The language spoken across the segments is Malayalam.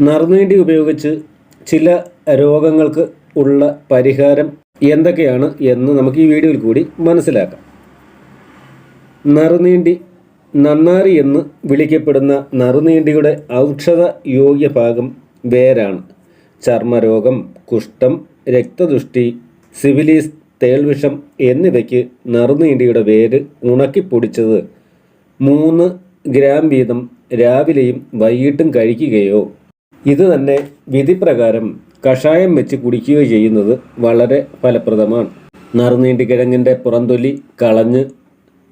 നറുനീണ്ടി ഉപയോഗിച്ച് ചില രോഗങ്ങൾക്ക് ഉള്ള പരിഹാരം എന്തൊക്കെയാണ് എന്ന് നമുക്ക് ഈ വീഡിയോയിൽ കൂടി മനസ്സിലാക്കാം. നറുനീണ്ടി നന്നാരി എന്ന് വിളിക്കപ്പെടുന്ന നറുനീണ്ടിയുടെ ഔഷധ യോഗ്യ ഭാഗം വേരാണ്. ചർമ്മരോഗം കുഷ്ഠം രക്തദുഷ്ടി സിവിലീസ് തേൾവിഷം എന്നിവയ്ക്ക് നറുനീണ്ടിയുടെ വേര് ഉണക്കിപ്പൊടിച്ചത് മൂന്ന് ഗ്രാം വീതം രാവിലെയും വൈകിട്ടും കഴിക്കുകയോ ഇത് തന്നെ വിധിപ്രകാരം കഷായം വെച്ച് കുടിക്കുക ചെയ്യുന്നത് വളരെ ഫലപ്രദമാണ്. നറുനീണ്ടി കിഴങ്ങിന്റെ പുറന്തൊലി കളഞ്ഞ്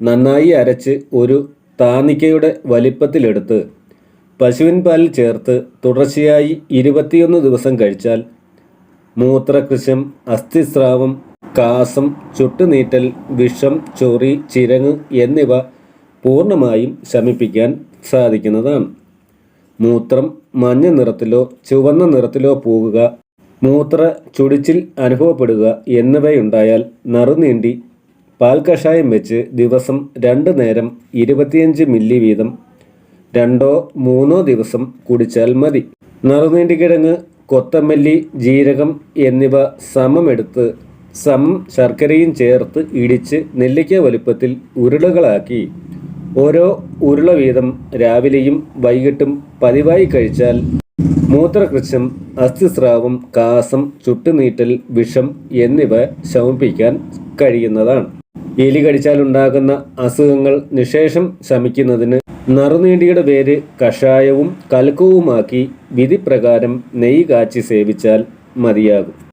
നന്നായി അരച്ച് ഒരു താനിക്കയുടെ വലിപ്പത്തിലെടുത്ത് പശുവിൻ പാലിൽ ചേർത്ത് തുടർച്ചയായി ഇരുപത്തിയൊന്ന് ദിവസം കഴിച്ചാൽ മൂത്രകൃശം അസ്ഥിസ്രാവം കാസം ചുട്ടുനീറ്റൽ വിഷം ചൊറി ചിരങ്ങ് എന്നിവ പൂർണമായും ശമിപ്പിക്കാൻ സാധിക്കുന്നതാണ്. മൂത്രം മഞ്ഞ നിറത്തിലോ ചുവന്ന നിറത്തിലോ പോകുക മൂത്ര ചുടിച്ചിൽ അനുഭവപ്പെടുക എന്നിവയുണ്ടായാൽ നറുനീണ്ടി പാൽ കഷായം വെച്ച് ദിവസം രണ്ട് നേരം ഇരുപത്തിയഞ്ച് മില്ലി വീതം രണ്ടോ മൂന്നോ ദിവസം കുടിച്ചാൽ മതി. നറുനീണ്ടിക്കിഴങ്ങ് കൊത്തമല്ലി ജീരകം എന്നിവ സമമെടുത്ത് സമം ശർക്കരയും ചേർത്ത് ഇടിച്ച് നെല്ലിക്ക വലുപ്പത്തിൽ ഉരുളകളാക്കി ഓരോ ഉരുള വീതം രാവിലെയും വൈകിട്ടും പതിവായി കഴിച്ചാൽ മൂത്രകൃശം അസ്ഥിസ്രാവം കാസം ചുട്ടുനീട്ടൽ വിഷം എന്നിവ ശമിപ്പിക്കാൻ കഴിയുന്നതാണ്. എലി കടിച്ചാലുണ്ടാകുന്ന അസുഖങ്ങൾ നിശേഷം ശമിക്കുന്നതിന് നറുനീണ്ടിയുടെ പേര് കഷായവും കൽക്കവുമാക്കി വിധിപ്രകാരം നെയ്യ് കാച്ചി സേവിച്ചാൽ മതിയാകും.